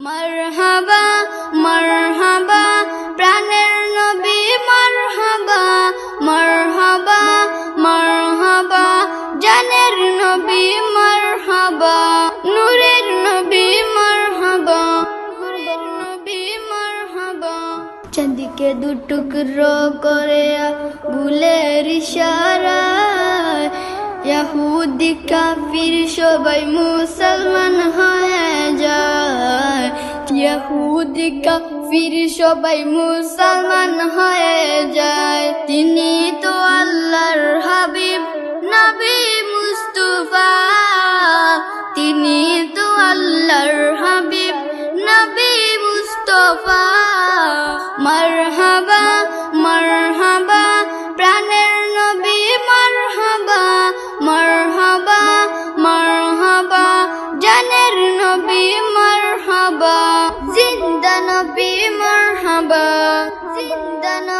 মারহাবা মারহাবা, প্রাণের নবী মারহাবা মারহাবা মারহাবা, জানের নবী মারহাবা, নূরের নবী মারহাবা নূরের নবী মারহাবা। চাঁদিকে দু টুকরো করে গুলের ইশারায় ইয়াহুদি কাফির সবাই মুসলমান ইয়াহুদি কাফির সবাই মুসলমান হয়ে যায়। তিনি তো আল্লাহর হাবিব, নবী মুস্তফা। তিনি তো আল্লাহর হাবিব, নবী মুস্তফা। মারহাবা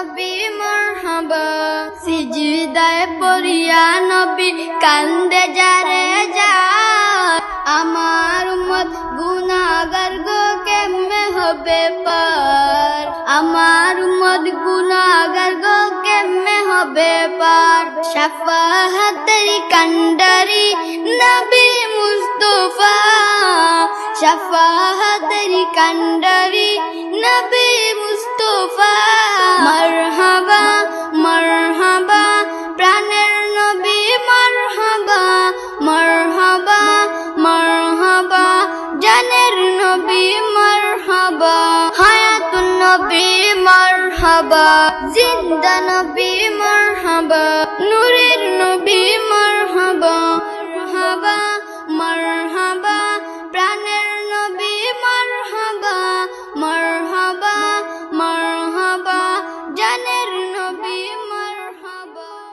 নবী মারহাবা। সিজদায় পড়িয়া নবী কান্দে যারে যায়। আমার মত গুনাগার গো কেমনে হবে পার? আমার মত গুনাগার গো কেমনে হবে পার? শাফাহাতের কান্ডারি নবী মুস্তফা। শাফাহাতের কান্ডারি নবী মুস্তফা। মারহাবা মারহাবা জানের নবী মারহাবা হায়াতুন নবী মারহাবা জিন্দা নবী মারহাবা।